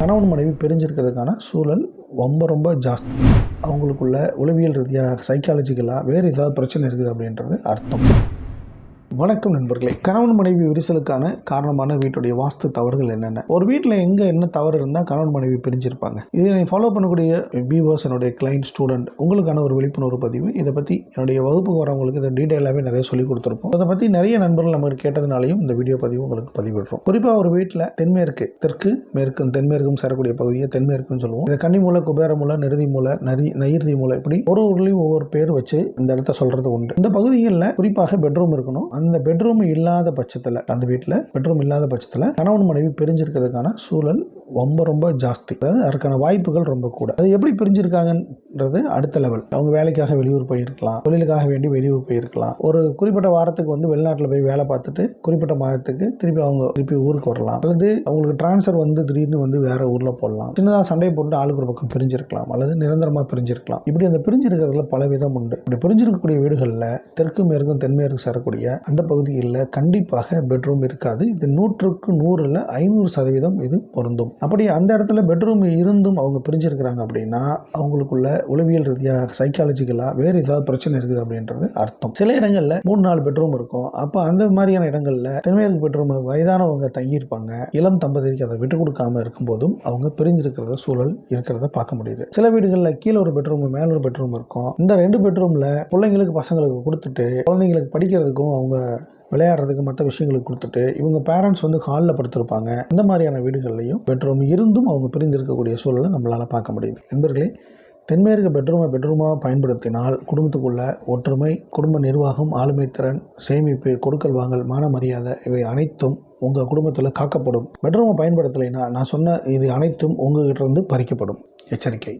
கணவன் மனைவி பிரிஞ்சிருக்கிறதுக்கான சூழல் ரொம்ப ரொம்ப ஜாஸ்தி. அவங்களுக்குள்ள உளவியல் ரீதியாக சைக்காலஜிக்கலாக வேறு ஏதாவது பிரச்சனை இருக்குது அப்படின்றது அர்த்தம். வணக்கம் நண்பர்களே. கணவன் மனைவி விரிசலுக்கான காரணமான வீட்டுடைய வாஸ்து தவறுகள் என்னென்ன? ஒரு வீட்டில் எங்கே என்ன தவறு இருந்தால் கணவன் மனைவி பிரிஞ்சிருப்பாங்க. இதை ஃபாலோ பண்ணக்கூடிய வியூவர்ஸ் என்னுடைய கிளைண்ட் ஸ்டூடெண்ட் உங்களுக்கான ஒரு விழிப்புணர்வு பதிவு. இதை பற்றி என்னுடைய வகுப்புக்கு வரவங்களுக்கு இதை டீட்டெயிலாகவே நிறைய சொல்லி கொடுத்துருப்போம். அதை பற்றி நிறைய நண்பர்கள் நமக்கு கேட்டதுனாலையும் இந்த வீடியோ பதிவு உங்களுக்கு பதிவிடுறோம். குறிப்பாக ஒரு வீட்டில் தென்மேற்கு தெற்கு மேற்கும் தென்மேற்கும் சேரக்கூடிய பகுதியை தென்மேற்குன்னு சொல்லுவோம். இதை கன்னிமூலை குபேரமூலை நெருதி மூலை நரி நயிர்தி மூலை இப்படி ஒரு ஊர்லேயும் ஒவ்வொரு பேர் வச்சு இந்த இடத்த சொல்கிறது உண்டு. இந்த பகுதிகளில் குறிப்பாக பெட்ரூம் இருக்கணும். அந்த பெட்ரூம் இல்லாத பட்சத்தில் அந்த வீட்டில் பெட்ரூம் இல்லாத பட்சத்தில் கணவன் மனைவி பிரிஞ்சிருக்கிறதுக்கான சூழல் ரொம்ப ரொம்ப ஜாஸ்தி. அதாவது அதற்கான வாய்ப்புகள் ரொம்ப கூட. அது எப்படி அப்படின்றது அடுத்த லெவல் அவங்க வேலைக்காக வெளியூர் போயிருக்கலாம். தொழிலுக்காக வேண்டி வெளியூர் போயிருக்கலாம். ஒரு குறிப்பிட்ட வாரத்துக்கு வந்து வெளிநாட்டில் போய் வேலை பார்த்துட்டு குறிப்பிட்ட மாதத்துக்கு திருப்பி அவங்க திருப்பி ஊருக்கு வரலாம். அல்லது அவங்களுக்கு டிரான்ஸ்ஃபர் வந்து திடீர்னு வந்து வேற ஊரில் போடலாம். சின்னதாக சண்டை போட்டு ஆளுக்கு ஒரு பக்கம் பிரிஞ்சிருக்கலாம். அல்லது நிரந்தரமாக பிரிஞ்சிருக்கலாம். இப்படி அந்த பிரிஞ்சிருக்கிறதுல பல விதம் உண்டு. இப்படி பிரிஞ்சிருக்கக்கூடிய வீடுகளில் தெற்கு மேற்கும் தென்மேற்கும் சேரக்கூடிய அந்த பகுதியில் கண்டிப்பாக பெட்ரூம் இருக்காது. இது நூற்றுக்கு நூறில் ஐநூறு சதவீதம் இது பொருந்தும். அப்படி அந்த இடத்துல பெட்ரூம் இருந்தும் அவங்க பிரிஞ்சிருக்கிறாங்க அப்படின்னா அவங்களுக்குள்ள உளவியல் ரீதியாக சைக்காலஜிக்கலாக வேறு ஏதாவது பிரச்சனை இருக்குது அப்படின்றது அர்த்தம். சில இடங்களில் மூணு நாலு பெட்ரூம் இருக்கும். அப்போ அந்த மாதிரியான இடங்களில் தென்மேற்கு பெட்ரூம் வயதானவங்க தங்கியிருப்பாங்க. இளம் தம்பதிக்கு அதை விட்டு கொடுக்காம இருக்கும்போதும் அவங்க பிரிஞ்சிருக்கிறத சூழல் இருக்கிறத பார்க்க முடியுது. சில வீடுகளில் கீழே ஒரு பெட்ரூம் மேல ஒரு பெட்ரூம் இருக்கும். இந்த ரெண்டு பெட்ரூமில் பிள்ளைங்களுக்கு பசங்களுக்கு கொடுத்துட்டு குழந்தைங்களுக்கு படிக்கிறதுக்கும் அவங்க விளையாடுறதுக்கு மற்ற விஷயங்களுக்கு கொடுத்துட்டு இவங்க பேரண்ட்ஸ் வந்து ஹாலில் படுத்திருப்பாங்க. இந்த மாதிரியான வீடுகள்லையும் பெட்ரூம் இருந்தும் அவங்க பிரிந்திருக்கக்கூடிய சூழலை நம்மளால் பார்க்க முடியுது. நண்பர்களே தென்மேற்கு பெட்ரூமை பெட்ரூமாக பயன்படுத்தினால் குடும்பத்துக்குள்ள ஒற்றுமை குடும்ப நிர்வாகம் ஆளுமை திறன் சேமிப்பு கொடுக்கல் வாங்கல் மான மரியாதை இவை அனைத்தும் உங்கள் குடும்பத்தில் காக்கப்படும். பெட்ரூமை பயன்படுத்தலைன்னா நான் சொன்ன இது அனைத்தும் உங்ககிட்ட இருந்து பறிக்கப்படும். எச்சரிக்கை.